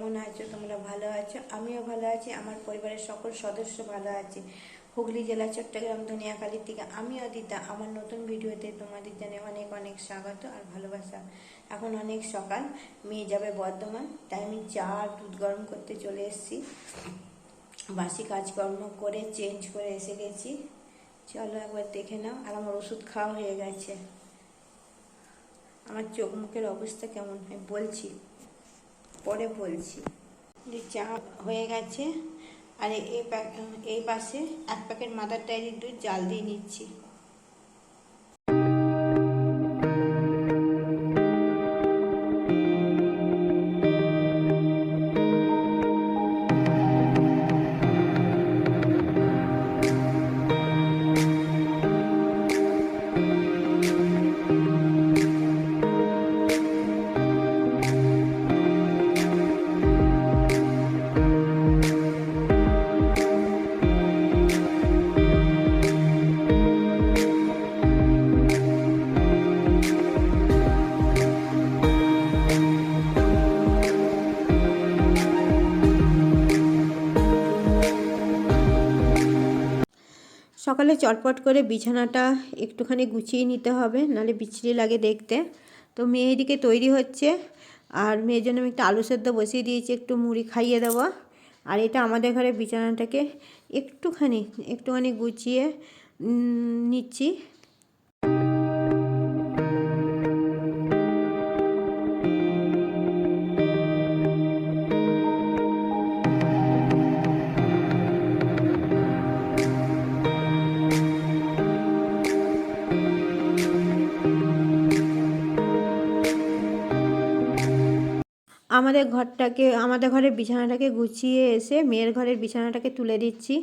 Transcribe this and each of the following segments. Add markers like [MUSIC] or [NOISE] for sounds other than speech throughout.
কেমন আছো? তোমরা ভালো আছো? আমিও ভালো আছি। আমার পরিবারের সকল সদস্য ভালো আছে। হুগলি জেলা, চট্টগ্রাম ধনিয়াখালীর থেকে আমি অদিতা আমার নতুন ভিডিওতে তোমাদের জানাই অনেক অনেক স্বাগত আর ভালোবাসা। এখন অনেক সকাল, মেয়ে যাবে বর্ধমান, তাই আমি চা দুধ গরম করতে চলে এসেছি। বাসি কাজকর্ম করে চেঞ্জ করে এসে গেছি। চলো একবার দেখে নাও। আর আমার ওষুধ খাওয়া হয়ে গেছে। আমার চোখ মুখের অবস্থা কেমন হয়? বলছি। পরে বলছি। যে চা হয়ে গেছে, আর এই এই পাশে এক প্যাকেট মাদার ডায়েরির দুধ জাল দিয়ে নিচ্ছি। সকালে চটপট করে বিছানাটা একটুখানি গুছিয়ে নিতে হবে নালে বিচ্ছিরি লাগে দেখতে। তো মেয়ে এদিকে তৈরি হচ্ছে, আর মেয়ের জন্য আমি একটা আলু সেদ্ধ বসিয়ে দিয়েছি, একটু মুড়ি খাইয়ে দেবো। আর এটা আমাদের ঘরে বিছানাটাকে একটুখানি একটুখানি গুছিয়ে নিচ্ছি। আমাদের ঘরটাকে, আমাদের ঘরের বিছানাটাকে গুছিয়ে এসে মেয়ের ঘরের বিছানাটাকে তুলে দিচ্ছি।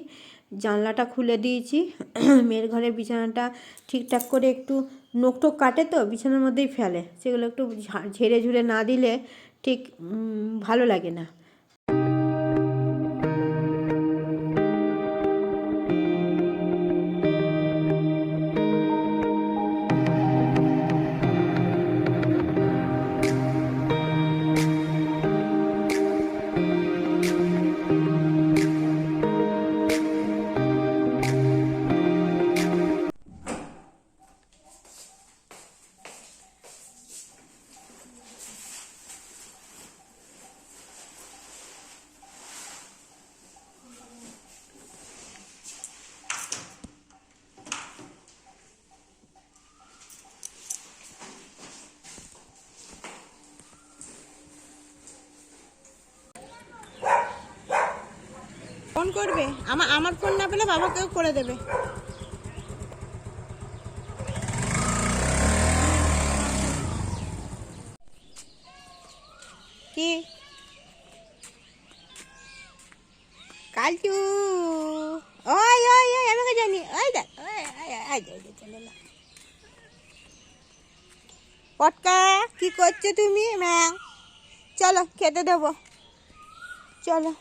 জানলাটা খুলে দিয়েছি। [CLEARS THROAT] মেয়ের ঘরের বিছানাটা ঠিকঠাক করে একটু নোকটোক কাটে তো, বিছানার মধ্যেই ফেলে। সেগুলো একটু ঝেড়ে ঝুড়ে না দিলে ঠিক ভালো লাগে না। ফোন করবে আমার আমার ফোন না পেলে বাবাকেও করে দেবে কি কালচু ওই ওই ওই আমাকে জানি ওই দেখ। পটকা কি করছ তুমি ম্যাং চলো খেতে দেবো চলো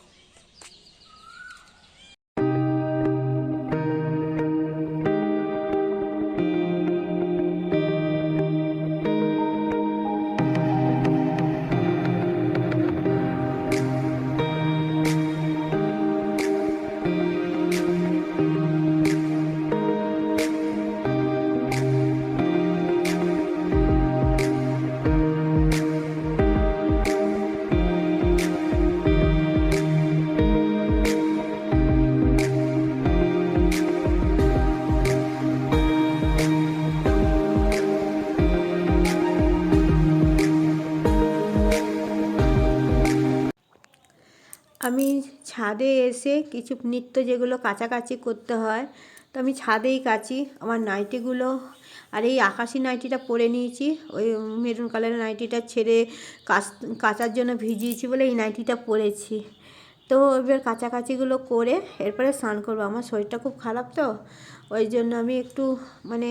আমি ছাদে এসে কিছু নিত্য যেগুলো কাচাকাচি করতে হয়, তো আমি ছাদেই কাচি আমার নাইটিগুলো, আর এই আকাশি নাইটিটা পরে নিয়েছি। ওই মেরুন কালারের নাইটিটা ছেড়ে কাচ কাচার জন্য ভিজিয়েছি বলে এই নাইটিটা পরেছি। তো এবার কাচাকাচিগুলো করে এরপরে স্নান করব। আমার শরীরটা খুব খারাপ তো, ওই জন্য আমি একটু মানে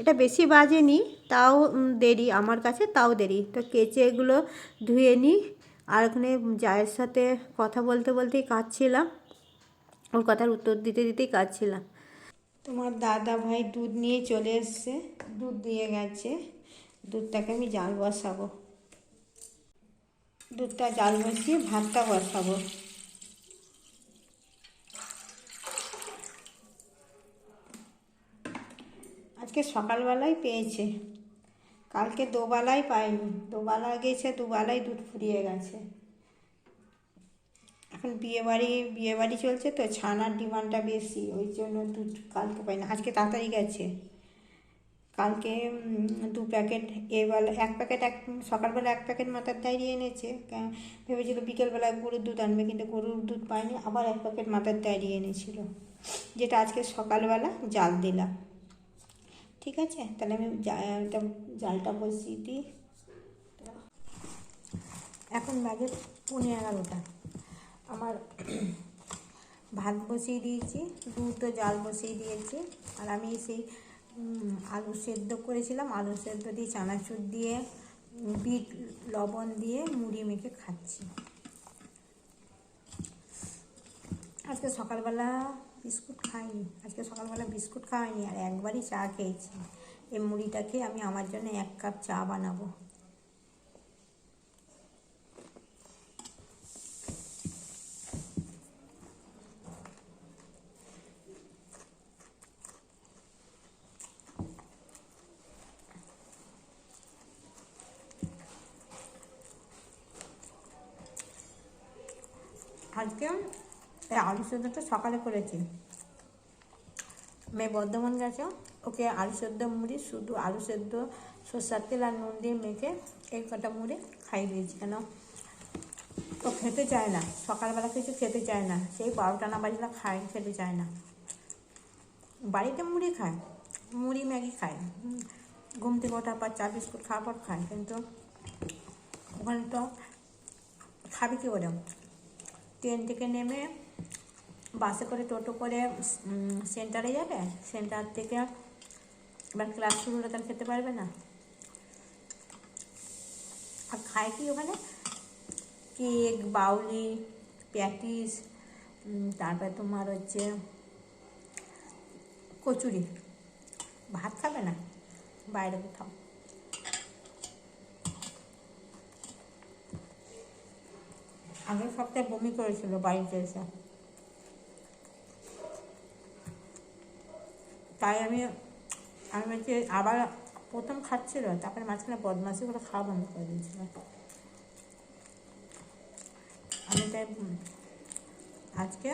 এটা বেশি বাজেনি, তাও দেরি। আমার কাছে তাও দেরি। তো কেচে এগুলো ধুয়ে নিই আর ওখানে জায়ের সাথে কথা বলতে বলতেই কাঁদছিলাম। ওর কথার উত্তর দিতে দিতেই কাঁদছিলাম। তোমার দাদা ভাই দুধ নিয়ে চলে এসছে। দুধ দিয়ে গেছে। দুধটাকে আমি জাল বসাবো। দুধটা জাল বসিয়ে ভাতটা বসাবো। আজকে সকালবেলায় পেয়েছে। কালকে দোবেলায় পাইনি। দোবেলা গেছে দুবেলায় দুধ ফুরিয়ে গেছে। এখন বিয়েবাড়ি বিয়েবাড়ি চলছে তো, ছানার ডিমান্ডটা বেশি, ওই জন্য দুধ কালকে পাইনি। আজকে তাড়াতাড়ি গেছে। কালকে দু প্যাকেট এবেলা এক প্যাকেট এক, সকালবেলা এক প্যাকেট মাথার ডায়েরি এনেছে। ভেবেছিল বিকেলবেলা গরুর দুধ আনবে, কিন্তু গরুর দুধ পায়নি আবার এক প্যাকেট মাথার ডায়েরি এনেছিল। যেটা আজকে সকালবেলা জাল দিলাম। ঠিক আছে? তাহলে আমি জালটা বসিয়ে দিই। এখন বাজে পৌনে এগারোটা। আমার ভাত বসিয়ে দিয়েছি দুটো জাল বসিয়ে দিয়েছি। আর আমি সেই আলু সেদ্ধ করেছিলাম। আলু সেদ্ধ দিয়ে চানাচুর দিয়ে, বিট, লবণ দিয়ে মুড়ি মেখে খাচ্ছি। আজকে সকালবেলা বিস্কুট খাইনি। আজকে সকালবেলা বিস্কুট খাওয়াইনি আর একবারই চা খেয়েছি। এই মুড়িটাকে আমি আমার জন্য এক কাপ চা বানাবো। আজকে এই আলু সেদ্ধটা সকালে করেছি। মেয়ে বর্ধমান গেছে। ওকে আলু সেদ্ধ মুড়ি, শুধু আলু সেদ্ধ, সর্ষার তেল আর নুন দিয়ে মেখে এই কটা মুড়ি খাইয়ে দিয়েছি কেন? ও খেতে চায় না। সকালবেলা কিছু খেতে চায় না। সেই বারোটা না বাজলে খায়, খেতে চায় না। বাড়িতে মুড়ি খায়। মুড়ি ম্যাগি খায়। ঘুম থেকে ওঠার পর চা, বিস্কুট খাওয়ার পর খায়। কিন্তু ওখানে তো খাবে কি ওরম ট্রেন থেকে নেমে বাসে করে টোটো করে সেন্টারে যাবে? সেন্টার থেকে এবার ক্লাস শুরু হলে তার খেতে পারবে না? আর খায় কি ওখানে? কেক, বাউলি, প্যাটিস তারপরে তোমার হচ্ছে কচুরি। ভাত খাবে না? বাইরে কোথাও। আগের সপ্তাহে বমি করেছিল বাড়িতে এসে। তাই আমি আমি হচ্ছে আবার প্রথম খাচ্ছিল, তারপরে মাঝখানে বদমাসি করে খাওয়া বন্ধ করে দিয়েছিল। আমি তাই, আজকে,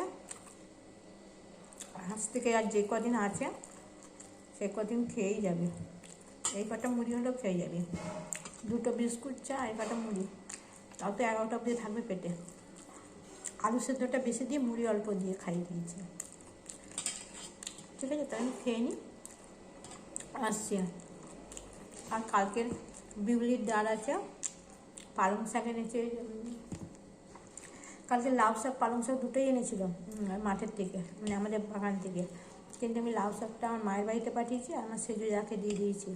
আজ থেকে আর যে কদিন আছে, সে কদিন খেয়েই যাবে। এই কটা মুড়ি হলেও খেয়ে যাবে। দুটো বিস্কুট চা, এই কটা মুড়ি। তাও তো এগারোটা অবধি থাকবে পেটে। আলু সেদ্ধটা বেশি দিয়ে মুড়ি অল্প দিয়ে খাইয়ে দিয়েছি। ঠিক আছে তাই আমি খেয়ে নিই আসছি আর কালকের বিউলির ডাল আছে, পালং শাক এনেছে। কালকে লাউ শাক, পালং শাক দুটোই এনেছিল মাঠের থেকে মানে আমাদের বাগান থেকে। কিন্তু আমি লাউ শাকটা আমার মায়ের বাড়িতে পাঠিয়েছি, আর আমার সেজো যাকে দিয়ে দিয়েছি।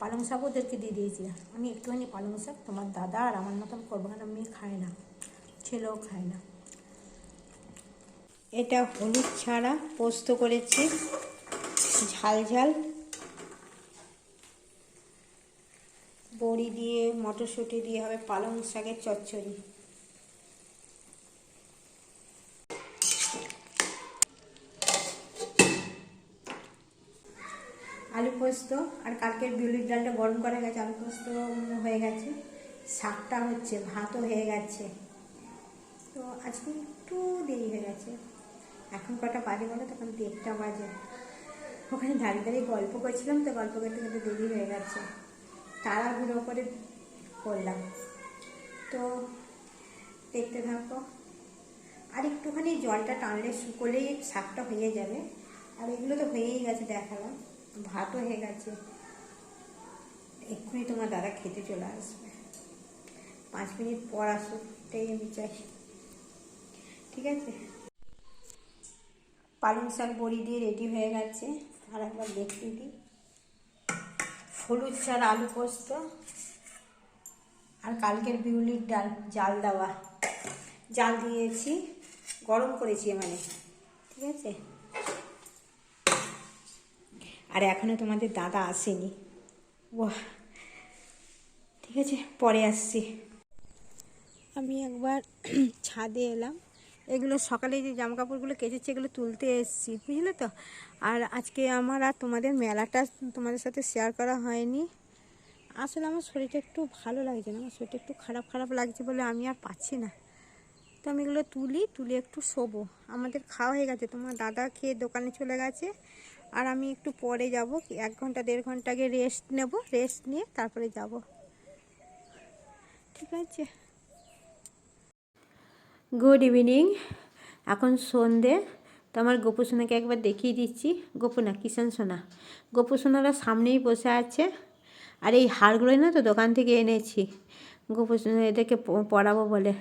পালং শাক ওদেরকে দিয়ে দিয়েছি। আমি একটুখানি পালং শাক তোমার দাদা আর আমার মতন করব, কারণ মেয়ে খায় না, ছেলেও খায় না। এটা হলুদ ছাড়া পোস্ত করেছি। ঝাল ঝাল। বড়ি দিয়ে, মটরশুঁটি দিয়ে হবে পালং শাকের চচ্চড়ি। আলু পোস্ত, আর কালকের বিউলির ডালটা গরম করা গেছে, আলু পোস্ত হয়ে গেছে। শাকটা হচ্ছে, ভাতও হয়ে গেছে। তো আজকে একটু দেরি হয়ে গেছে। এখন কটা বাজে বলো তখন দেড়টা বাজে। ওখানে দাঁড়িয়ে দাঁড়িয়ে গল্প করছিলাম, তো গল্প করতে করতে দেরি হয়ে গেছে। তাড়াহুড়ো করে করলাম তো দেখতে থাকো। আর একটুখানি জলটা টানলে শুকোলেই শাকটা হয়ে যাবে। আর এগুলো তো হয়েই গেছে দেখালাম। ভাতও হয়ে গেছে। এক্ষুনি তোমার দাদা খেতে চলে আসবে। পাঁচ মিনিট পর আসুক, এটাই আমি চাই। ঠিক আছে? পালং শাক বড়ি দিয়ে রেডি হয়ে গেছে। আর একবার দেখতে দিই। হলুদ চার আলু পোস্ত, আর কালকের বিউলির ডাল, জাল দেওয়া। জাল দিয়েছি, গরম করেছি মানে ঠিক আছে? আর এখনও তোমাদের দাদা আসেনি। বাহ ঠিক আছে, পরে আসছি। আমি একবার ছাদে এলাম। এগুলো সকালে যে জামা কাপড়গুলো কেচেছি, এগুলো তুলতে এসেছি, বুঝলে তো? আর আজকে আমার আর তোমাদের মেলাটা তোমাদের সাথে শেয়ার করা হয়নি। আসলে আমার শরীরটা একটু ভালো লাগছে না, আমার শরীরটা একটু খারাপ খারাপ লাগছে বলে আমি আর পাচ্ছি না। তো আমি এগুলো তুলি, তুলে একটু শোবো। আমাদের খাওয়া হয়ে গেছে, তোমার দাদা খেয়ে দোকানে চলে গেছে। আর আমি একটু পরে যাব, এক ঘণ্টা, দেড় ঘণ্টা আগে রেস্ট নেব রেস্ট নিয়ে তারপরে যাব। ঠিক আছে? গুড ইভিনিং এখন সন্ধে। তো আমার গোপু সোনাকে একবার দেখিয়ে দিচ্ছি। গোপু না কিষান সোনা। গোপু সোনারা সামনেই বসে আছে। আর এই হারগুলোই না তো দোকান থেকে এনেছি। গোপু এদেরকে পড়াবো বলে।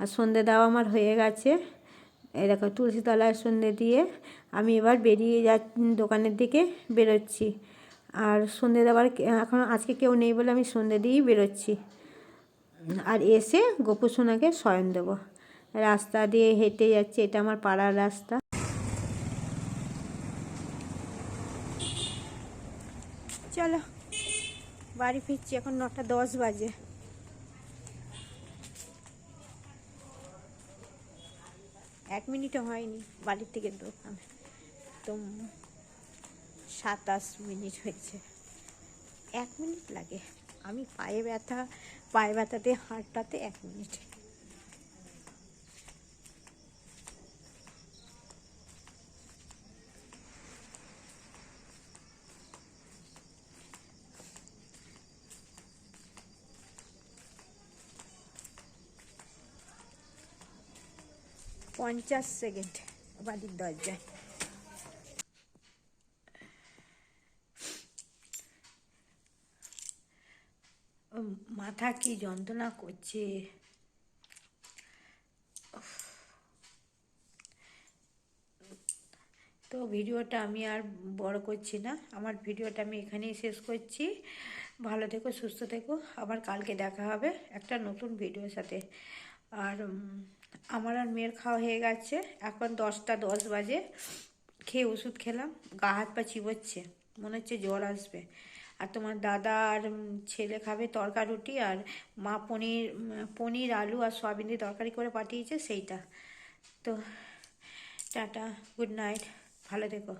আর সন্ধে দেওয়া আমার হয়ে গেছে। এই দেখো তুলসী তলায় সন্ধে দিয়ে আমি এবার বেরিয়ে যা দোকানের দিকে বেরোচ্ছি। আর সন্ধে দেওয়ার এখন আজকে কেউ নেই বলে আমি সন্ধে দিয়েই বেরোচ্ছি। আর এসে গোপু সোনাকে শয়ন দেবো। রাস্তা দিয়ে হেঁটে যাচ্ছে, এটা আমার পাড়ার রাস্তা। চলো, বাড়ি ফিরছি, এখন নটা দশ বাজে। এক মিনিটও হয়নি, বাড়ির থেকে দোকান তো সাতাশ মিনিট হয়েছে। এক মিনিট লাগে। আমি পায়ে ব্যথা, পায়ে ব্যথাতে হাঁটটাতে এক মিনিট। পঞ্চাশ সেকেন্ড বাড়ির দরজায়। মাথা কি যন্ত্রণা করছে? তো ভিডিওটা আমি আর বড় করছি না। আমার ভিডিওটা আমি এখানেই শেষ করছি। ভালো থেকো, সুস্থ থেকো। আবার কালকে দেখা হবে একটা নতুন ভিডিওর সাথে। আর আমার আর মেয়ের খাওয়া হয়ে গেছে। এখন দশটা, দশ বাজে। খেয়ে ওষুধ খেলাম, গা হাত পা চিবোচ্ছে, মনে হচ্ছে জ্বর আসবে। আর তোমার দাদা আর ছেলে খাবে তরকা রুটি আর মা পনির পনির, আলু আর সয়াবিন দিয়ে তরকারি করে পাঠিয়েছে সেইটা। তো টাটা, গুড নাইট, ভালো থেকো।